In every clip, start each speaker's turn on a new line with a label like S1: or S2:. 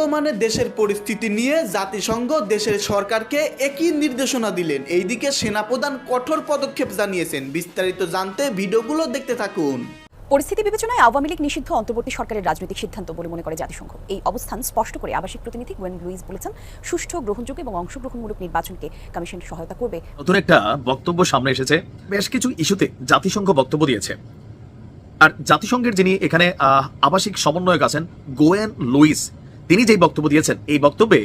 S1: বর্তমানে দেশের পরিস্থিতি নিয়ে জাতিসংঘ দেশের সরকারকে একই নির্দেশনা দিলেন। এইদিকে সেনাপ্রধান কঠোর পদক্ষেপ জানিয়েছেন। বিস্তারিত জানতে ভিডিওগুলো দেখতে থাকুন।
S2: পরিস্থিতি বিবেচনায় আওয়ামী লীগ নিষিদ্ধ অন্তর্বর্তী সরকারের রাজনৈতিক সিদ্ধান্ত বলে মনে করে জাতিসংঘ। এই অবস্থান স্পষ্ট করে আবাসিক প্রতিনিধি ওয়েন লুইস বলেছেন সুষ্ঠু গ্রহণযোগ্য এবং অংশগ্রহণমূলক নির্বাচনকে কমিশন সহায়তা করবে।
S3: নতুন একটা বক্তব্য সামনে এসেছে। বেশ কিছু ইস্যুতে জাতিসংঘ বক্তব্য দিয়েছে। আর জাতিসংঘের যিনি এখানে আহ, আবাসিক সমন্বয়ক আছেন গোয়েন লুইস তিনি যেই বক্তব্য দিয়েছেন এই বক্তব্যে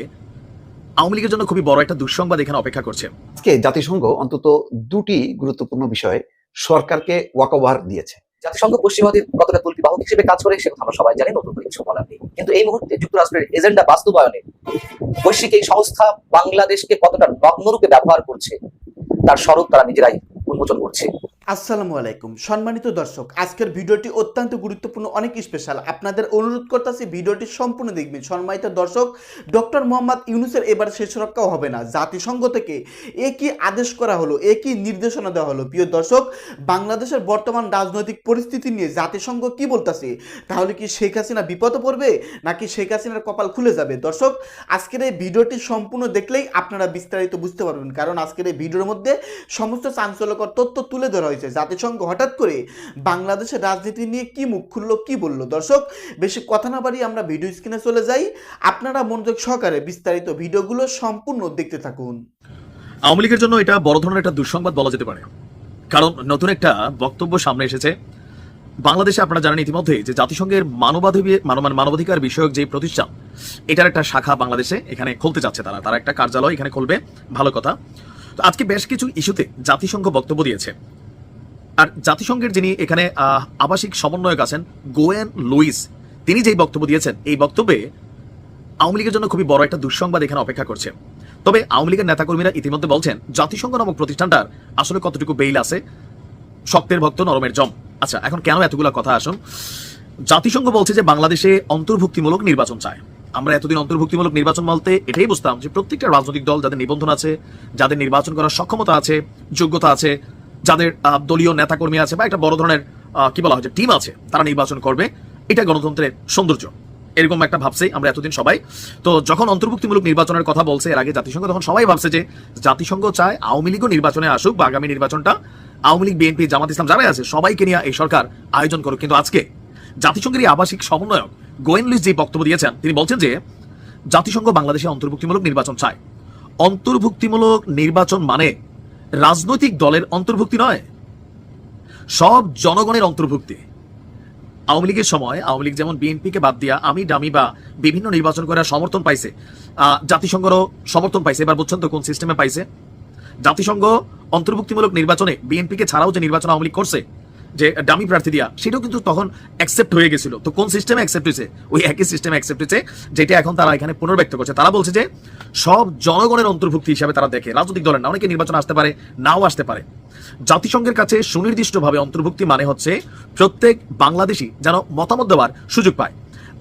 S3: আওয়ামী লীগের জন্য খুবই বড় একটা দুঃসংবাদ এখানে অপেক্ষা করছে।
S4: আজকে জাতিসংঘ অন্তত দুটি গুরুত্বপূর্ণ বিষয়ে সরকারকে ওয়াকওভার দিয়েছে।
S5: জাতিসংঘ পশ্চিমাদের কতটা তুলকি বাহক হিসেবে কাজ করে সেটা আমরা সবাই জানি নতুন কিছু বলার নেই। কিন্তু এই মুহূর্তে যুক্তরাষ্ট্রের এজেন্ডা বাস্তবায়নে বৈশ্বিক এই সংস্থা বাংলাদেশকে কতটা নগ্নরূপে ব্যবহার করছে তার স্বরূপ তারা নিজেরাই উন্মোচন করছে।
S1: আসসালামু আলাইকুম। সম্মানিত দর্শক, আজকের ভিডিওটি অত্যন্ত গুরুত্বপূর্ণ, অনেক স্পেশাল আপনাদের অনুরোধ করতেছি ভিডিওটি সম্পূর্ণ দেখবেন। সম্মানিত দর্শক, ডক্টর মোহাম্মদ ইউনুসের এবার শেষ রক্ষাও হবে না। জাতিসংঘ থেকে এ কি আদেশ করা হলো এ কি নির্দেশনা দেওয়া হলো। প্রিয় দর্শক, বাংলাদেশের বর্তমান রাজনৈতিক পরিস্থিতি নিয়ে জাতিসংঘ কি বলতেছে? তাহলে কি শেখ হাসিনা বিপদে পড়বে? নাকি শেখ হাসিনার কপাল খুলে যাবে? দর্শক, আজকের এই ভিডিওটি সম্পূর্ণ দেখলেই আপনারা বিস্তারিত বুঝতে পারবেন। কারণ আজকের এই ভিডিওর মধ্যে সমস্ত চাঞ্চল্যকর তথ্য তুলে ধরা হয়েছে। জাতিসংঘ হঠাৎ করে বাংলাদেশের রাজনীতি নিয়ে কি মুখ খুললো, কি বলল? দর্শক, বেশি কথা না বাড়িয়ে আমরা ভিডিও স্ক্রিনে চলে যাই। আপনারা মনোযোগ সহকারে বিস্তারিত ভিডিওগুলো সম্পূর্ণ দেখতে থাকুন।
S3: আওয়ামী লীগের জন্য এটা বড় ধরনের একটা দুঃসংবাদ বলা যেতে পারে। কারণ নতুন একটা বক্তব্য সামনে এসেছে। বাংলাদেশে আপনারা জানেন ইতিমধ্যে যে জাতিসংঘের মানবাধিবী মানব- মানবাধিকার বিষয়ক যে প্রতিষ্ঠান, এটার একটা শাখা বাংলাদেশে এখানে খুলতে যাচ্ছে তারা। তারা একটা কার্যালয় এখানে খুলবে। ভালো কথা। তো আজকে বেশ কিছু ইস্যুতে জাতিসংঘ বক্তব্য দিয়েছে। আর জাতিসংঘের যিনি এখানে আবাসিক সমন্বয়ক আছেন, গোয়েন লুইস, তিনি যেই বক্তব্য দিয়েছেন, এই বক্তব্যে আওয়ামী লীগের জন্য খুবই বড় একটা দুঃসংবাদ এখানে অপেক্ষা করছে। তবে আওয়ামী লীগের নেতাকর্মীরা ইতিমধ্যে বলছেন, জাতিসংঘ নামক প্রতিষ্ঠানটার আসলে কতটুকু বেইল আছে, শক্তের ভক্ত, নরমের জম। আচ্ছা এখন কেন এতগুলো কথা আসুন জাতিসংঘ বলছে যে বাংলাদেশে অন্তর্ভুক্তিমূলক নির্বাচন চায়। আমরা এতদিন অন্তর্ভুক্তিমূলক নির্বাচন বলতে এটাই বুঝতাম যে প্রত্যেকটা রাজনৈতিক দল যাদের নিবন্ধন আছে, যাদের নির্বাচন করার সক্ষমতা আছে, যোগ্যতা আছে, যাদের দলীয় নেতাকর্মী আছে বা একটা বড় ধরনের কি বলা হয় টিম আছে, তারা নির্বাচন করবে, এটা গণতন্ত্রের সৌন্দর্য। এরকম একটা ভাবছে আমরা এতদিন সবাই। তো যখন অন্তর্ভুক্তিমূলক নির্বাচনের কথা বলছে, এর আগে জাতিসংঘ, তখন সবাই ভাবছে যে জাতিসংঘ চায় আওয়ামী লীগও নির্বাচনে আসুক বা আগামী নির্বাচনটা আওয়ামী লীগ, বিএনপি, জামাত ইসলাম যারাই আছে, সবাইকে নিয়ে এই সরকার আয়োজন করুক। কিন্তু আজকে জাতিসংঘের এই আবাসিক সমন্বয়ক গোয়েন লুইস যে বক্তব্য দিয়েছেন, তিনি বলছেন যে জাতিসংঘ বাংলাদেশে অন্তর্ভুক্তিমূলক নির্বাচন চায়। অন্তর্ভুক্তিমূলক নির্বাচন মানে রাজনৈতিক দলের অন্তর্ভুক্তি নয়, সব জনগণের অন্তর্ভুক্তি। আওয়ামী লীগের সময় আওয়ামী লীগ যেমন বিএনপিকে বাদ দিয়া আমি, ডামি বা বিভিন্ন নির্বাচন করার সমর্থন পাইছে জাতিসংঘরও সমর্থন পাইছে। এবার বুঝছেন তো কোন সিস্টেমে পাইছে। জাতিসংঘ অন্তর্ভুক্তিমূলক নির্বাচনে বিএনপিকে ছাড়াও যে নির্বাচন আওয়ামী লীগ করছে যে ডামি প্রার্থী দিয়া, সেটাও কিন্তু তখন অ্যাকসেপ্ট হয়ে গেছিল। তো কোন সিস্টেমে অ্যাকসেপ্ট হয়েছে? ওই একই সিস্টেমে অ্যাকসেপ্ট হয়েছে, যেটা এখন তারা এখানে পুনর্ব্যক্ত করছে। তারা বলছে যে, সব জনগণের অন্তর্ভুক্তি হিসাবে তারা দেখে, রাজনৈতিক দলের না, অনেকে নির্বাচন আসতে পারে, নাও আসতে পারে। জাতিসংঘের কাছে সুনির্দিষ্টভাবে অন্তর্ভুক্তি মানে হচ্ছে, প্রত্যেক বাংলাদেশি যেন মতামত দেওয়ার সুযোগ পায়।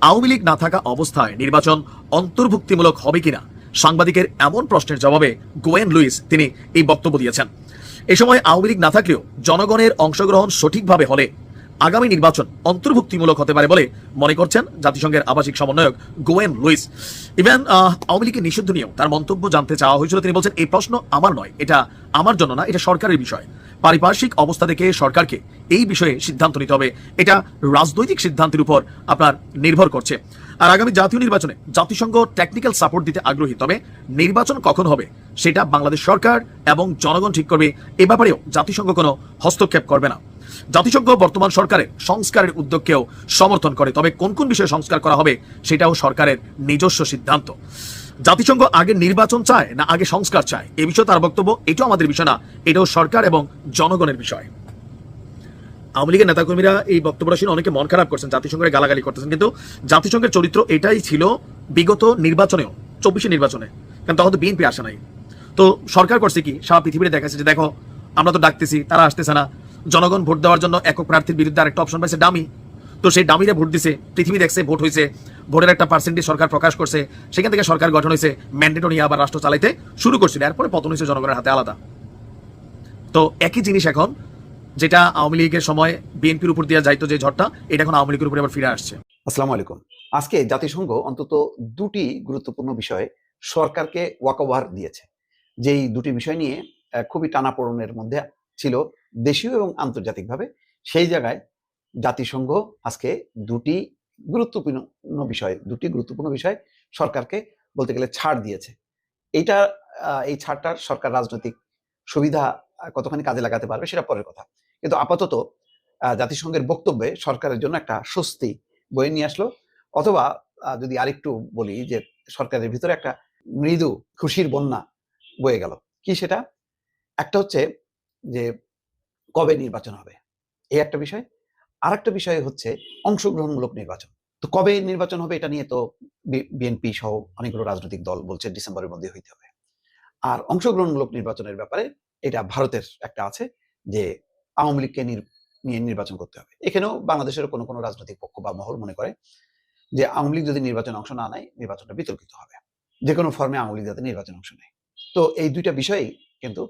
S3: আওয়ামী লীগ না থাকা অবস্থায় নির্বাচন অন্তর্ভুক্তিমূলক হবে কিনা? সাংবাদিকের এমন প্রশ্নের জবাবে গোয়েন লুইস তিনি এই বক্তব্য দিয়েছেন। এ সময় আওয়ামী লীগ না থাকলেও জনগণের অংশগ্রহণ সঠিকভাবে হলে আগামী নির্বাচন অন্তর্ভুক্তিমূলক হতে পারে বলে মনে করছেন জাতিসংঘের আবাসিক সমন্বয়ক গোয়েন লুইস। ইভেন আওয়ামী লীগের নিষিদ্ধ নিয়েও তার মন্তব্য জানতে চাওয়া হয়েছিল। তিনি বলছেন, এই প্রশ্ন আমার নয়, এটা আমার জন্য না, এটা সরকারের বিষয়। পারিপার্শ্বিক অবস্থা থেকে সরকারকে এই বিষয়ে সিদ্ধান্ত নিতে হবে। এটা রাজনৈতিক সিদ্ধান্তের উপর আপনার নির্ভর করছে। আর আগামী জাতীয় নির্বাচনে জাতিসংঘ টেকনিক্যাল সাপোর্ট দিতে আগ্রহী। তবে নির্বাচন কখন হবে, সেটা বাংলাদেশ সরকার এবং জনগণ ঠিক করবে। এ ব্যাপারেও জাতিসংঘ কোনো হস্তক্ষেপ করবে না। জাতিসংঘ বর্তমান সরকারের সংস্কারের উদ্যোগকেও সমর্থন করে, তবে কোন কোন বিষয়ে সংস্কার করা হবে সেটাও সরকারের নিজস্ব সিদ্ধান্ত। জাতিসংঘ আগে নির্বাচন চায় না আগে সংস্কার চায়? এ বিষয়ে তার বক্তব্য, এটাও আমাদের বিষয় না, এটাও সরকার এবং জনগণের বিষয়। আওয়ামী লীগের নেতাকর্মীরা এই বক্তব্যটা শুনে অনেকে মন খারাপ করছেন, জাতিসংঘের গালাগালি করতেছেন। কিন্তু জাতিসংঘের চরিত্র এটাই ছিল বিগত নির্বাচনেও, চব্বিশে নির্বাচনে। কারণ তখন তো বিএনপি আসে নাই। তো সরকার করছে কি? সারা পৃথিবীতে দেখাচ্ছে যে, দেখো, আমরা তো ডাকতেছি, তারা আসতেছে না। জনগণ ভোট দেওয়ার জন্য একক প্রার্থীর বিরুদ্ধে আরেকটা অপশন পাইছে ডামি তো সেই ডামিরা ভোট দিছে, পৃথিবী দেখছে, ভোট হয়েছে ভোটের একটা পার্সেন্টেজ সরকার প্রকাশ করছে, সেখান থেকে সরকার গঠন হয়েছে ম্যান্ডেটও নিয়ে আবার রাষ্ট্র চালাইতে শুরু করছিল। এরপরে পতন হয়েছে জনগণের হাতে আলাদা। তো একই জিনিস এখন যেটা আওয়ামী লীগের সময় বিএনপির উপর দেওয়া যাইতো যে ঝড়টা, এটা এখন আওয়ামী লীগের উপরে আবার ফিরে আসছে।
S4: আসসালামু আলাইকুম। আজকে জাতিসংঘ অন্তত দুটি গুরুত্বপূর্ণ বিষয়ে সরকারকে ওয়াকওভার দিয়েছে। যেই দুটি বিষয় নিয়ে খুবই টানাপোড়েনের মধ্যে ছিল দেশীয় এবং আন্তর্জাতিকভাবে। সেই জায়গায় জাতিসংঘ আজকে দুটি গুরুত্বপূর্ণ বিষয়, দুটি গুরুত্বপূর্ণ বিষয় সরকারকে বলতে গেলে ছাড় দিয়েছে। এইটা এই ছাড়টার সরকার রাজনৈতিক সুবিধা কতখানি কাজে লাগাতে পারবে সেটা পরের কথা। কিন্তু আপাতত জাতিসংঘের বক্তব্যে সরকারের জন্য একটা স্বস্তি বয়ে নিয়ে আসলো। অথবা যদি আরেকটু বলি যে সরকারের ভিতরে একটা মৃদু খুশির বন্যা বয়ে গেল। কি সেটা? একটা হচ্ছে যে কবে নির্বাচন হবে? এই একটা বিষয়। আর একটা বিষয় হচ্ছে অংশগ্রহণমূলক নির্বাচন। তো কবে নির্বাচন হবে এটা নিয়ে তো বিএনপি সহ অনেকগুলো রাজনৈতিক দল বলছে ডিসেম্বরের মধ্যে হইতে হবে। আর অংশগ্রহণমূলক নির্বাচনের ব্যাপারে এটা ভারতের একটা আছে যে আওয়ামী লীগকে নিয়ে নির্বাচন করতে হবে। এখানেও বাংলাদেশের কোনো কোনো রাজনৈতিক পক্ষ বা মহল মনে করে যে আওয়ামী লীগ যদি নির্বাচনে অংশ না নেয়, নির্বাচনটা বিতর্কিত হবে। যে কোনো ফর্মে আওয়ামী লীগ যাতে নির্বাচনে অংশ নেয়। তো এই দুইটা বিষয়েই কিন্তু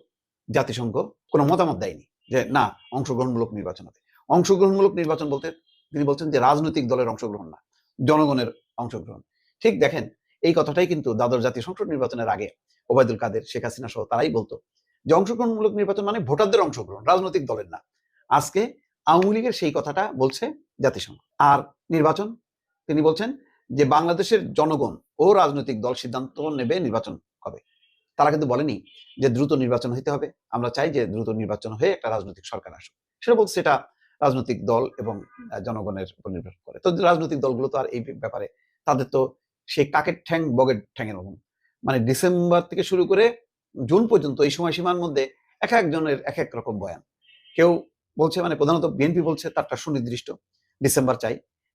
S4: জাতিসংঘ কোনো মতামত দেয়নি যে না, অংশগ্রহণমূলক নির্বাচন হবে। অংশগ্রহণমূলক নির্বাচন বলতে তিনি বলছেন যে রাজনৈতিক দলের অংশগ্রহণ না, জনগণের অংশগ্রহণ। ঠিক দেখেন, এই কথাটাই কিন্তু দ্বাদশ জাতীয় সংসদ নির্বাচনের আগে ওবায়দুল কাদের, শেখ হাসিনা সহ তারাই বলতো যে অংশগ্রহণমূলক নির্বাচন মানে ভোটারদের অংশগ্রহণ, রাজনৈতিক দলের না। আজকে আওয়ামী লীগের সেই কথাটা বলছে জাতিসংঘ। আর নির্বাচন, তিনি বলছেন যে বাংলাদেশের জনগণ ও রাজনৈতিক দল সিদ্ধান্ত নেবে নির্বাচন কবে তারা কিন্তু বলেনি যে দ্রুত নির্বাচন হইতে হবে। আমরা চাই যে দ্রুত নির্বাচন হয়ে একটা রাজনৈতিক সরকার আসুক। সেটা বলছে সেটা রাজনৈতিক দল এবং জনগণের উপর নির্ভর করে। তো রাজনৈতিক দলগুলো তো আর এই ব্যাপারে তাদের তো সেই কাকের ঠ্যাং বগের ঠ্যাংয়ের মতন। মানে ডিসেম্বর থেকে শুরু করে জুন পর্যন্ত এই সময়সীমার মধ্যে এক একজনের এক এক রকম বয়ান। কেউ বলছে মানে প্রধানত বিএনপি বলছে তারটা সুনির্দিষ্ট, ডিসেম্বর চাই।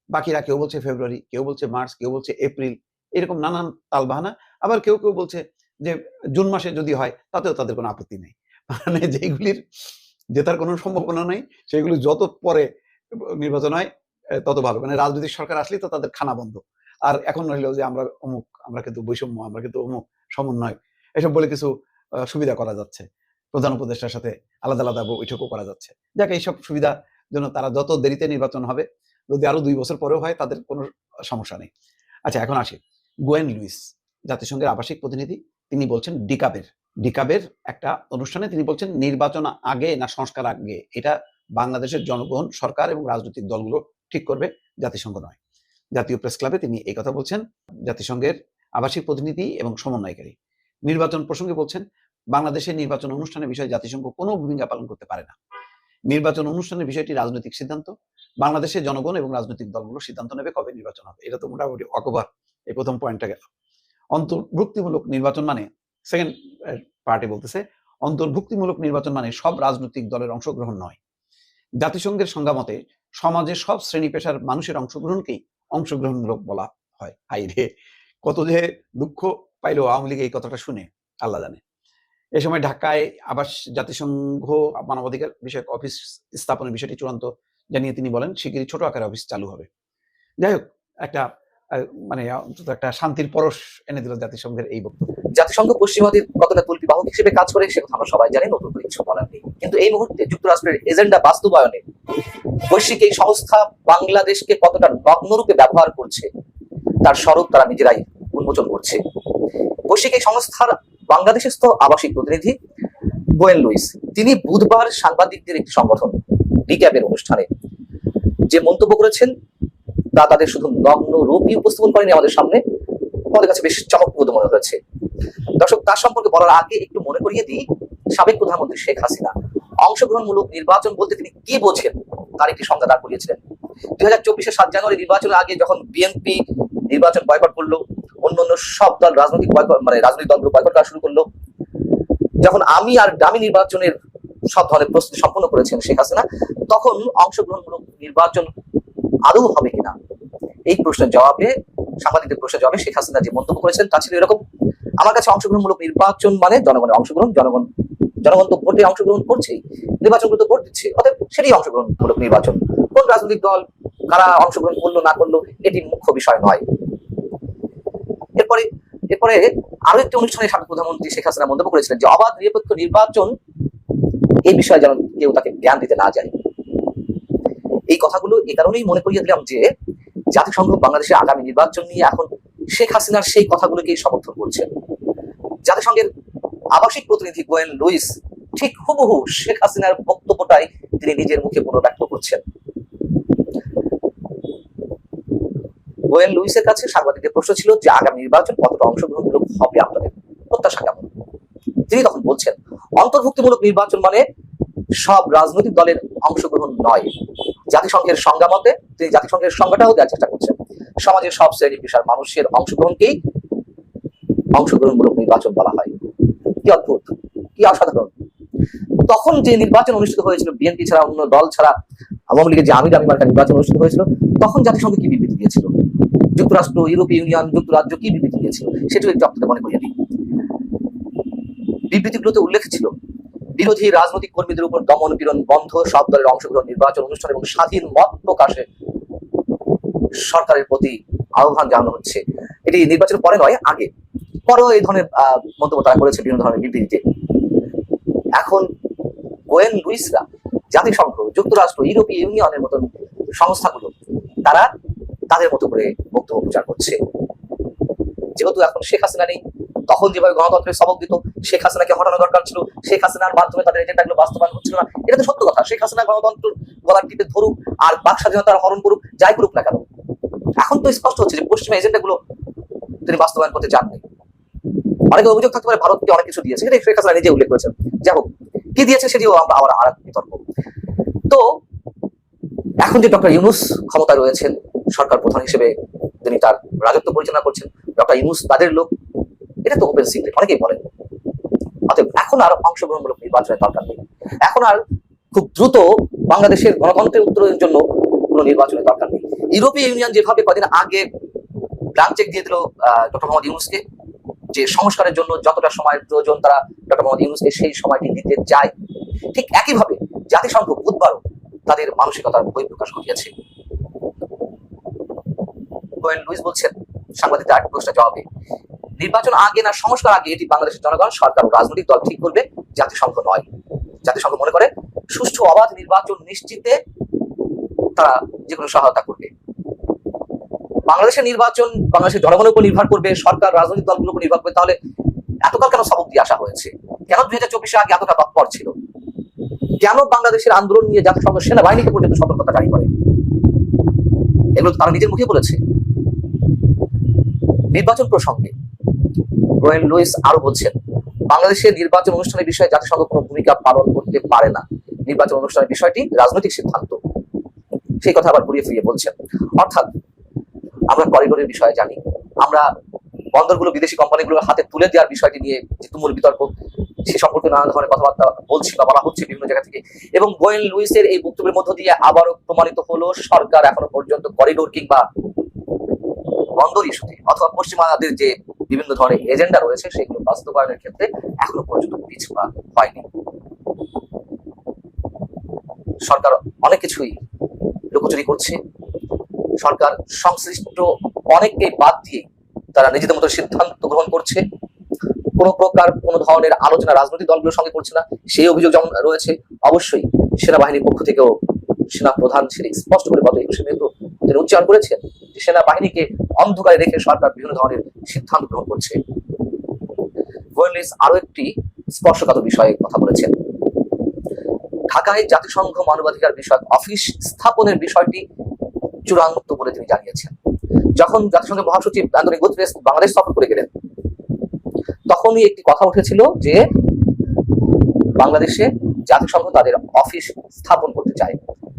S4: বাকিরা কেউ বলছে ফেব্রুয়ারি, কেউ বলছে মার্চ, কেউ বলছে এপ্রিল, এরকম নানান তালবাহানা। আবার কেউ কেউ বলছে যে জুন মাসে যদি হয় তাতেও তাদের কোনো আপত্তি নেই। মানে যেগুলির জেতার কোনো সম্ভাবনা নেই সেগুলি যত পরে নির্বাচন হয় তত ভালো। মানে রাজনৈতিক সরকার আসলেই তো তাদের খানা বন্ধ। আর এখন হইল যে আমরা অমুক, আমরা কিন্তু বৈষম্য, আমরা কিন্তু অমুক সমন্বয়, এসব বলে কিছু সুবিধা করা যাচ্ছে। প্রধান উপদেষ্টার সাথে আলাদা আলাদা বৈঠকও করা যাচ্ছে। যাক, এইসব সুবিধার জন্য তারা যত দেরিতে নির্বাচন হবে, যদি আরও দুই বছর পরেও হয়, তাদের কোনো সমস্যা নেই। আচ্ছা এখন আসি। গোয়েন লুইস, জাতিসংঘের আবাসিক প্রতিনিধি, তিনি বলছেন ডিকাবের। ডিকাবের একটা অনুষ্ঠানে তিনি বলছেন নির্বাচন আগে না সংস্কার আগে? এটা বাংলাদেশের জনগণ, সরকার এবং রাজনৈতিক দলগুলো ঠিক করবে, জাতিসংঘ নয়। জাতীয় প্রেস ক্লাবে তিনি এই কথা বলছেন। জাতিসংঘের আবাসিক প্রতিনিধি এবং সমন্বয়কারী। নির্বাচন প্রসঙ্গে বলছেন, বাংলাদেশের নির্বাচন অনুষ্ঠানের বিষয়ে জাতিসংঘ কোনো ভূমিকা পালন করতে পারে না। নির্বাচন অনুষ্ঠানের বিষয়টি রাজনৈতিক সিদ্ধান্ত। বাংলাদেশের জনগণ এবং রাজনৈতিক দলগুলো সিদ্ধান্ত নেবে কবে নির্বাচন হবে। এটা তো মোটামুটি অকবার এই প্রথম পয়েন্টটা গেল। অন্তর্ভুক্তিমূলক নির্বাচন মানে সেকেন্ড পার্টি বলতেছে, অন্তর্ভুক্তিমূলক নির্বাচন মানে সব রাজনৈতিক দলের অংশগ্রহণ নয়। জাতিসংঘের সংজ্ঞা মতে, সমাজের সব শ্রেণি পেশার মানুষের অংশগ্রহণকেই অংশগ্রহণমূলক বলা হয়। হাই রে! কত যে দুঃখ পাইলো আওয়ামী লীগ এই কথাটা শুনে আল্লাহ জানে। এ সময় ঢাকায় আবাস জাতিসংঘ মানবাধিকার বিষয়ক অফিস স্থাপনের বিষয়টি চূড়ান্ত জানিয়ে তিনি বলেন, শিগগিরই ছোট আকারে অফিস চালু হবে। যাই হোক, একটা মানে একটা শান্তির পরশ এনে দিল জাতিসংঘের এই বক্তব্য।
S5: জাতিসংঘ পশ্চিমাদের কতটা তুলপি বাহক হিসেবে কাজ করে সে কথা আমরা সবাই জানি, নতুন করে কিছু বলার নেই। কিন্তু এই মুহূর্তে যুক্তরাষ্ট্রের এজেন্ডা বাস্তবায়নে বৈশ্বিক এই সংস্থা বাংলাদেশকে কতটা নগ্নরূপে ব্যবহার করছে, তার স্বরূপ তারা নিজেরাই উন্মোচন করছে। বৈশ্বিক এই সংস্থার বাংলাদেশস্থ আবাসিক প্রতিনিধি গোয়েন লুইস। তিনি বুধবার সাংবাদিকদের একটি সংগঠন, রিক্যাপের অনুষ্ঠানে যে মন্তব্য করেছেন, তা তাদের শুধু নগ্ন রূপই উপস্থাপন করেনি আমাদের সামনে, আমাদের কাছে বেশ চমকপ্রদ মনে হয়েছে। দর্শক তার সম্পর্কে বলার আগে একটু মনে করিয়ে দিই, সাবেক প্রধানমন্ত্রী শেখ হাসিনা অংশগ্রহণমূলক নির্বাচন বলতে তিনি কি বোঝেন, তার একটি সংজ্ঞা দাঁড় করিয়েছিলেন। দুই হাজার চব্বিশের সাত জানুয়ারি নির্বাচনের আগে যখন বিএনপি নির্বাচন বয়কট করল অন্য অন্য সব দল রাজনৈতিক মানে রাজনৈতিক দলগুলো বয়কট করা শুরু করল। যখন আমি আর দামি নির্বাচনের সব ধরনের প্রস্তুতি সম্পন্ন করেছেন শেখ হাসিনা, তখন অংশগ্রহণমূলক নির্বাচন আদৌ হবে কিনা? এই প্রশ্নের জবাবে, সাংবাদিকদের প্রশ্নের জবাবে শেখ হাসিনা যে মন্তব্য করেছেন, তা ছিল এরকম, আমার কাছে অংশগ্রহণমূলক নির্বাচন মানে জনগণের অংশগ্রহণ, জনগণ জনগণ তো ভোটে অংশগ্রহণ করছেই। নির্বাচনগুলো তো ভোট দিচ্ছে, অতএব সেটাই অংশগ্রহণমূলক নির্বাচন। কোন রাজনৈতিক দল কারা অংশগ্রহণ করল, না করল, এটি মুখ্য বিষয় নয়। এরপরে আরও একটি অনুষ্ঠানে সাবেক প্রধানমন্ত্রী শেখ হাসিনা মন্তব্য করেছিলেন যে অবাধ, নিরপেক্ষ নির্বাচন এই বিষয়ে যেন কেউ তাকে জ্ঞান দিতে না যায়। এই কথাগুলো এই কারণেই মনে করিয়ে দিলাম যে জাতিসংঘ বাংলাদেশের আগামী নির্বাচন নিয়ে এখন শেখ হাসিনার সেই কথাগুলোকেই সমর্থন করছে। জাতিসংঘের আবাসিক প্রতিনিধি গোয়েন লুইস ঠিক হুবহু শেখ হাসিনার বক্তব্যটাই তিনি নিজের মুখে পুনর্ব্যক্ত করছেন। গোয়েন লুইসের কাছে সাংবাদিকদের প্রশ্ন ছিল যে আগামী নির্বাচন কতটা অংশগ্রহণমূলক হবে আপনাদের প্রত্যাশা কেমন? তিনি তখন বলছেন, অন্তর্ভুক্তিমূলক নির্বাচন মানে সব রাজনৈতিক দলের অংশগ্রহণ নয়। জাতিসংঘের সংজ্ঞা মতে, তিনি জাতিসংঘের সংজ্ঞাটাও দেওয়ার চেষ্টা করছেন। সমাজের সব শ্রেণি পেশার মানুষের অংশগ্রহণকেই অংশগ্রহণমূলক নির্বাচন বলা হয়। কি অদ্ভুত, কি অসাধারণ। তখন যে নির্বাচন অনুষ্ঠিত হয়েছিল, বিএনপি ছাড়া অন্য দল ছাড়া আওয়ামী লীগের যে আমির আমি মার্কা নির্বাচন অনুষ্ঠিত হয়েছিল, তখন জাতিসংঘ কি বিবৃতি দিয়েছিল? যুক্তরাষ্ট্র, ইউরোপীয় ইউনিয়ন, যুক্তরাজ্য কি বিবৃতি দিয়েছিল? সেটাও একটু আপনাদের মনে করিয়ে দিই। বিবৃতিগুলোতে উল্লেখ ছিল, বিরোধী রাজনৈতিক কর্মীদের উপর দমন পীড়ন বন্ধ, সব দলের অংশগ্রহণ, নির্বাচন, অনুষ্ঠান এবং স্বাধীন মত প্রকাশে সরকারের প্রতি আহ্বান জানানো হচ্ছে। এটি নির্বাচনের পরে নয়, আগে। পরেও এই ধরনের মন্তব্য তারা করেছে বিভিন্ন ধরনের বিবৃতিতে। এখন গোয়েন লুইসরা, জাতিসংঘ, যুক্তরাষ্ট্র, ইউরোপীয় ইউনিয়নের মতন সংস্থাগুলো, তারা তাদের মতো করে বক্তব্য প্রচার করছে। যেহেতু এখন শেখ হাসিনা নেই, তখন যেভাবে গণতন্ত্রের সবক দিত, শেখ হাসিনাকে হটানো দরকার ছিল, শেখ হাসিনার মাধ্যমে তাদের এজেন্ডাগুলো বাস্তবায়ন হচ্ছিল না। এটা তো সত্য কথা, শেখ হাসিনা গণতন্ত্র গলার টিপে ধরুক আর বাক স্বাধীনতার হরণ করুক, যাই করুক না কেন। এখন তো স্পষ্ট হচ্ছে যে পশ্চিমা এজেন্ডাগুলো তিনি বাস্তবায়ন করতে চাননি। অনেকে অভিযোগ থাকতে পারে, ভারতকে অনেক কিছু দিয়েছে শেখ হাসিনা নিজে উল্লেখ করেছেন। যাই হোক, কি দিয়েছে সেটিও আমরা আবার আর বিতর্ক। তো এখন যে ডক্টর ইউনুস ক্ষমতা রয়েছেন, সরকার প্রধান হিসেবে তিনি তার রাজত্ব পরিচালনা করছেন, ডক্টর ইউনুস তাদের লোক, এটা তো ওপেন সিক্রেট অনেকেই বলেন অতএব এখন আর অংশগ্রহণমূলক নির্বাচনের দরকার নেই। এখন আর খুব দ্রুত বাংলাদেশের গণতন্ত্রের উত্তরণের জন্য কোনো নির্বাচনের দরকার নেই। ইউরোপীয় ইউনিয়ন যেভাবে কদিন আগে ব্লাঙ্ক চেক দিয়ে দিল ডক্টর মোহাম্মদ ইউনুসকে, যে সংস্কারের জন্য যতটা সময়ের প্রয়োজন তারা ডক্টর মোহাম্মদ ইউনুসকে সেই সময়টি দিতে চায়, ঠিক একইভাবে জাতিসংঘ বুধবারও তাদের মানসিকতার বই প্রকাশ ঘটিয়েছে। লুইস বলছেন সাংবাদিকদের আরেক প্রশ্নের জবাবে, নির্বাচন আগে না সংস্কার আগে এটি বাংলাদেশের জনগণ, সরকার ও রাজনৈতিক দল ঠিক করবে, জাতিসংঘ নয়। জাতিসংঘ মনে করে, সুষ্ঠু অবাধ নির্বাচন নিশ্চিতে তারা যে কোনো সহায়তা করবে। বাংলাদেশের নির্বাচন বাংলাদেশের জনগণের উপর নির্ভর করবে, সরকার, রাজনৈতিক দলগুলোর উপর নির্ভর করবে, তাহলে এতকাল কেন সবক দিয়ে আসা হয়েছে? কেন দুই হাজার চব্বিশে আগে এতটা তৎপর ছিল? কেন বাংলাদেশের আন্দোলন নিয়ে জাতিসংঘ সেনাবাহিনীকে পর্যন্ত সতর্কতা জারি করে? এগুলো তারা নিজের মুখে বলেছে। নির্বাচন প্রসঙ্গে গোয়েন লুইস আরও বলছেন, বাংলাদেশের নির্বাচন অনুষ্ঠানের বিষয়ে জাতিসংঘ কোনো ভূমিকা পালন করতে পারে না। নির্বাচন অনুষ্ঠানের বিষয়টি রাজনৈতিক সিদ্ধান্ত। সেই কথা আবার ঘুরিয়ে ফিরিয়ে বলছেন। অর্থাৎ আমরা করিডোরের বিষয়ে জানি, আমরা বন্দরগুলো, বিদেশি কোম্পানিগুলোর হাতে তুলে দেওয়ার বিষয়টি নিয়ে যে তুমুল বিতর্ক, সে সম্পর্কে নানা ধরনের কথাবার্তা বলছি বা বলা হচ্ছে বিভিন্ন জায়গা থেকে। এবং গোয়েন লুইসের এই বক্তব্যের মধ্য দিয়ে আবারও প্রমাণিত হলো, সরকার এখনও পর্যন্ত করিডোর কিংবা বন্দর ইস্যুতে অথবা পশ্চিমাদের যে বিভিন্ন ধরনের এজেন্ডা রয়েছে, সেগুলো বাস্তবায়নের ক্ষেত্রে এখনও পর্যন্ত পিছপা হয়নি। সরকার অনেক কিছুই লুকোচুরি করছে। সরকার সংশ্লিষ্ট অনেককে বাদ দিয়ে তারা নিজেদের মতো সিদ্ধান্ত গ্রহণ করছে। কোনো প্রকার কোনো ধরনের আলোচনা রাজনৈতিক দলগুলোর সঙ্গে করছে না। সেই অভিযোগ যেমন রয়েছে, অবশ্যই সেনাবাহিনীর পক্ষ থেকেও সেনা প্রধান সেটি স্পষ্ট করে গত একুশে মে তিনি উচ্চারণ করেছেন যে সেনাবাহিনীকে অন্ধকারে রেখে সরকার বিভিন্ন ধরনের সিদ্ধান্ত গ্রহণ করছে। আরও একটি স্পর্শকাতর বিষয়ে কথা বলেছেন। ঢাকায় জাতিসংঘ মানবাধিকার বিষয়ক অফিস স্থাপনের বিষয়টি চূড়ান্ত বলে তিনি জানিয়েছেন। যখন জাতিসংঘের মহাসচিব আন্তনিক গুতরেস বাংলাদেশ সফর করে গেলেন, তখনই একটি কথা উঠেছিল যে বাংলাদেশে জাতিসংঘ তাদের অফিস স্থাপন করতে চায়।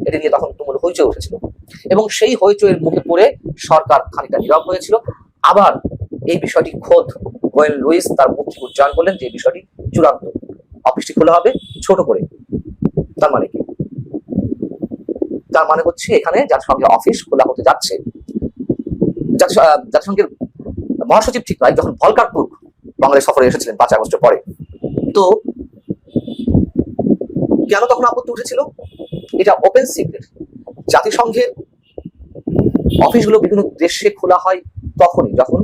S5: এটি নিয়ে তখন তুমুল হইচই উঠেছিল এবং সেই হইচইয়ের মুখে পড়ে সরকার খানিকটা নীরব হয়েছিল। আবার এই বিষয়টি খোদ গোয়েল লুইস তার থেকে উচ্চারণ করলেন যে বিষয়টি চূড়ান্ত। অফিসটি খোলা হবে ছোট করে। তার মানে কি? তার মানে হচ্ছে এখানে জাতিসংঘের অফিস খোলা হতে যাচ্ছে। জাতিসংঘের মহাসচিব ঠিক নয়, যখন ভলকার তুর্ক বাংলাদেশ সফরে এসেছিলেন পাঁচ আগস্টের পরে। তো কেন তখন আপত্তি উঠেছিল? এটা ওপেন সিক্রেট জাতিসংঘের অফিসগুলো বিভিন্ন দেশে খোলা হয় তখনই, যখন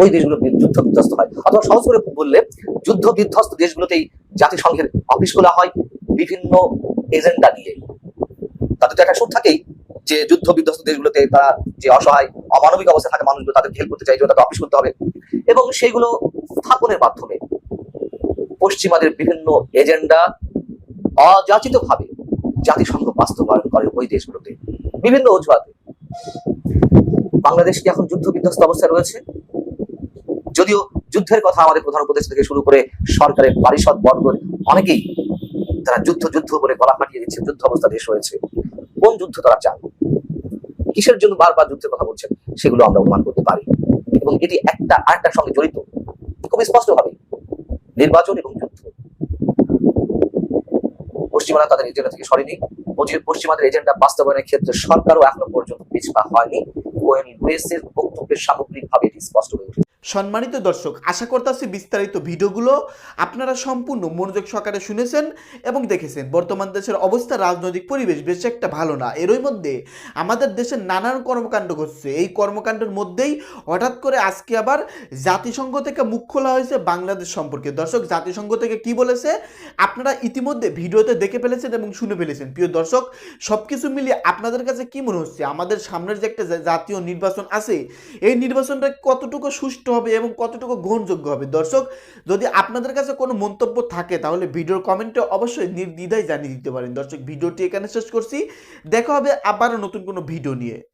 S5: ওই দেশগুলো যুদ্ধ বিধ্বস্ত হয়। অথবা সহজ করে বললে, যুদ্ধ বিধ্বস্ত দেশগুলোতেই জাতিসংঘের অফিস খোলা হয় বিভিন্ন এজেন্ডা নিয়ে। তাদের তো একটা সুর থাকেই যে যুদ্ধ বিধ্বস্ত দেশগুলোতে তারা যে অসহায় অমানবিক অবস্থায় থাকা মানুষগুলো তাদের হেল্প করতে চাই তাকে অফিস করতে হবে এবং সেইগুলো স্থাপনের মাধ্যমে পশ্চিমাদের বিভিন্ন এজেন্ডা অযাচিতভাবে জাতিসংঘ বাস্তবায়ন করে ওই দেশগুলোতে। বিভিন্ন অজুহাতে। বাংলাদেশ কি এখন যুদ্ধ বিধ্বস্ত অবস্থায় রয়েছে? যদিও যুদ্ধের কথা আমাদের প্রধান উপদেশ থেকে শুরু করে সরকারের পারিষদ বর্গ অনেকেই তারা যুদ্ধ যুদ্ধ বলে গলা ফাটিয়ে দিচ্ছে, যুদ্ধ অবস্থা দেশ রয়েছে। কোন যুদ্ধ তারা চান কিসের জন্য বারবার যুদ্ধের কথা বলছেন? সেগুলো আমরা অনুমান করতে পারি। এবং এটি একটা আরেকটার সঙ্গে জড়িত। খুব স্পষ্টভাবে নির্বাচন এবং যুদ্ধ। পশ্চিমারা তাদের এজেন্ডা থেকে সরেনি। পশ্চিম- পশ্চিমাদের এজেন্ডা বাস্তবায়নের ক্ষেত্রে সরকারও এখনও পর্যন্ত পিছপা হয়নি। ওয়েন এর বক্তব্যের সামগ্রিকভাবে এটি স্পষ্ট হয়ে
S1: সম্মানিত দর্শক, আশা করতেছি বিস্তারিত ভিডিওগুলো আপনারা সম্পূর্ণ মনোযোগ সহকারে শুনেছেন এবং দেখেছেন। বর্তমান দেশের অবস্থা, রাজনৈতিক পরিবেশ বেশ একটা ভালো না। এরই মধ্যে আমাদের দেশের নানান কর্মকাণ্ড ঘটছে। এই কর্মকাণ্ডের মধ্যেই হঠাৎ করে আজকে আবার জাতিসংঘ থেকে মুখ খোলা হয়েছে বাংলাদেশ সম্পর্কে। দর্শক, জাতিসংঘ থেকে কি বলেছে? আপনারা ইতিমধ্যে ভিডিওতে দেখে ফেলেছেন এবং শুনে ফেলেছেন। প্রিয় দর্শক সব কিছু মিলিয়ে আপনাদের কাছে কি মনে হচ্ছে? আমাদের সামনের যে একটা জাতীয় নির্বাচন আছে, এই নির্বাচনটা কতটুকু সুষ্ঠু হবে এবং কতটুকু গ্রহণযোগ্য হবে। দর্শক, যদি আপনাদের কাছে কোনো মন্তব্য থাকে, তাহলে ভিডিওর কমেন্টে অবশ্যই নির্দ্বিধায় জানিয়ে দিতে পারেন। দর্শক, ভিডিওটি এখানে শেষ করছি। দেখা হবে আবারও নতুন কোনো ভিডিও নিয়ে।